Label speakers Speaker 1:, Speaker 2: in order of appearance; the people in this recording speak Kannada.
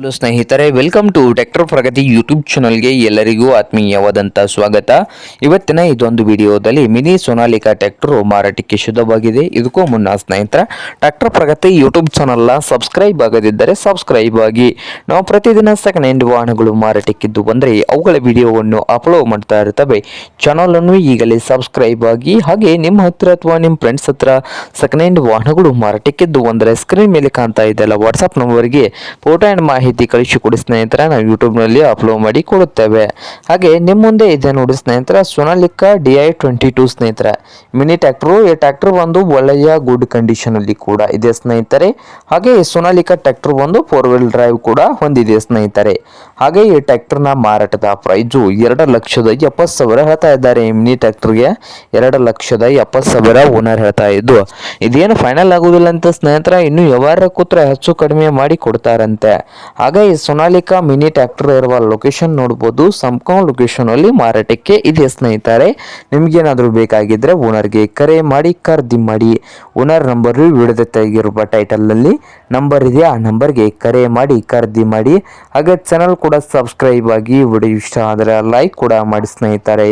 Speaker 1: ಹಲೋ ಸ್ನೇಹಿತರೆ welcome to Tractor Pragati YouTube ಚಾನಲ್ಗೆ ಎಲ್ಲರಿಗೂ ಆತ್ಮೀಯವಾದಂಥ ಸ್ವಾಗತ. ಇವತ್ತಿನ ಇದೊಂದು ವಿಡಿಯೋದಲ್ಲಿ ಮಿನಿ ಸೋನಾಲಿಕಾ ಟ್ಯಾಕ್ಟರು ಮಾರಾಟಕ್ಕೆ ಶುದ್ಧವಾಗಿದೆ. ಇದಕ್ಕೂ ಮುನ್ನ ಸ್ನೇಹಿತರ ಟ್ಯಾಕ್ಟರ್ ಪ್ರಗತಿ ಯೂಟ್ಯೂಬ್ ಚಾನಲ್ನ ಸಬ್ಸ್ಕ್ರೈಬ್ ಆಗದಿದ್ದರೆ ಸಬ್ಸ್ಕ್ರೈಬ್ ಆಗಿ. ನಾವು ಪ್ರತಿದಿನ ಸೆಕೆಂಡ್ ಹ್ಯಾಂಡ್ ವಾಹನಗಳು ಮಾರಾಟಕ್ಕಿದ್ದು ಬಂದರೆ ಅವುಗಳ ವಿಡಿಯೋವನ್ನು ಅಪ್ಲೋಡ್ ಮಾಡ್ತಾ ಇರ್ತವೆ. ಚಾನಲನ್ನು ಈಗಲೇ ಸಬ್ಸ್ಕ್ರೈಬ್ ಆಗಿ, ಹಾಗೆ ನಿಮ್ಮ ಹತ್ರ ಅಥವಾ ನಿಮ್ಮ ಫ್ರೆಂಡ್ಸ್ ಹತ್ರ ಸೆಕೆಂಡ್ ಹ್ಯಾಂಡ್ ವಾಹನಗಳು ಮಾರಾಟಕ್ಕಿದ್ದು ಅಂದರೆ ಸ್ಕ್ರೀನ್ ಮೇಲೆ ಕಾಣ್ತಾ ಇದೆಯಲ್ಲ ವಾಟ್ಸಪ್ ನಂಬರ್ಗೆ ಫೋಟೋ ಆ್ಯಂಡ್ ಮಾಹಿತಿ ಕಳಿಸಿಕೊಡಿ ಸ್ನೇಹಿತರ, ನಾವು ಯೂಟ್ಯೂಬ್ನಲ್ಲಿ ಅಪ್ಲೋಡ್ ಮಾಡಿ ಕೊಡುತ್ತೇವೆ. ಹಾಗೆ ನಿಮ್ಮ ಮುಂದೆ ಇದೆ ನೋಡಿ ಸ್ನೇಹಿತರ, Sonalika D I twenty two ಸ್ನೇಹಿತರ. ಮಿನಿ ಟ್ಯಾಕ್ಟ್ರು ಈ ಟ್ಯಾಕ್ಟ್ರ್ ಒಂದು ಒಳ್ಳೆಯ ಗುಡ್ ಕಂಡೀಷನಲ್ಲಿ ಕೂಡ ಇದೆ ಸ್ನೇಹಿತರೆ. ಹಾಗೆ ಈ ಸೊನಾಲಿಕಾ ಟ್ರ್ಯಾಕ್ಟರ್ ಒಂದು ಫೋರ್ ವೀಲ್ ಡ್ರೈವ್ ಕೂಡ ಹೊಂದಿದೆ ಸ್ನೇಹಿತರೆ. ಹಾಗೆ ಈ ಟ್ಯಾಕ್ಟರ್ನ ಮಾರಾಟದ ಪ್ರೈಸು ಎರಡು ಲಕ್ಷದ ಎಪ್ಪತ್ತು ಸಾವಿರ ಹೇಳ್ತಾ ಇದ್ದಾರೆ. ಮಿನಿ ಟ್ಯಾಕ್ಟರ್ಗೆ ಎರಡು ಲಕ್ಷದ ಎಪ್ಪತ್ತು ಸಾವಿರ ಓನರ್ ಹೇಳ್ತಾ ಇದ್ದು, ಇದೇನು ಫೈನಲ್ ಆಗುದಿಲ್ಲ ಅಂತ ಸ್ನೇಹಿತರ, ಇನ್ನು ವ್ಯವಹಾರ ಕೂತ್ರ ಹೆಚ್ಚು ಕಡಿಮೆ ಮಾಡಿ ಕೊಡ್ತಾರಂತೆ. ಹಾಗೆ ಈ ಸೋನಾಲಿಕಾ ಮಿನಿ ಟ್ರ್ಯಾಕ್ಟರ್ ಇರುವ ಲೊಕೇಶನ್ ನೋಡ್ಬೋದು. ಸಂಪೂರ್ಣ ಲೊಕೇಶನ್ ಅಲ್ಲಿ ಮಾರಾಟಕ್ಕೆ ಇದೆ ಸ್ನೇಹಿತರೆ ನಿಮ್ಗೇನಾದ್ರೂ ಬೇಕಾಗಿದ್ರೆ ಓನರ್ಗೆ ಕರೆ ಮಾಡಿ, ಖರೀದಿ ಮಾಡಿ. ಓನರ್ ನಂಬರ್ ವಿಡಿಯೋದ ತೆಗಿರುವ ಟೈಟಲ್ನಲ್ಲಿ ನಂಬರ್ ಇದೆ. ಆ ನಂಬರ್ಗೆ ಕರೆ ಮಾಡಿ, ಖರೀದಿ ಮಾಡಿ. ಹಾಗೆ ಚಾನಲ್ ಕೂಡ ಸಬ್ಸ್ಕ್ರೈಬ್ ಆಗಿ, ವಿಡಿಯೋ ಇಷ್ಟ ಆದರೆ ಲೈಕ್ ಕೂಡ ಮಾಡಿ ಸ್ನೇಹಿತರೆ.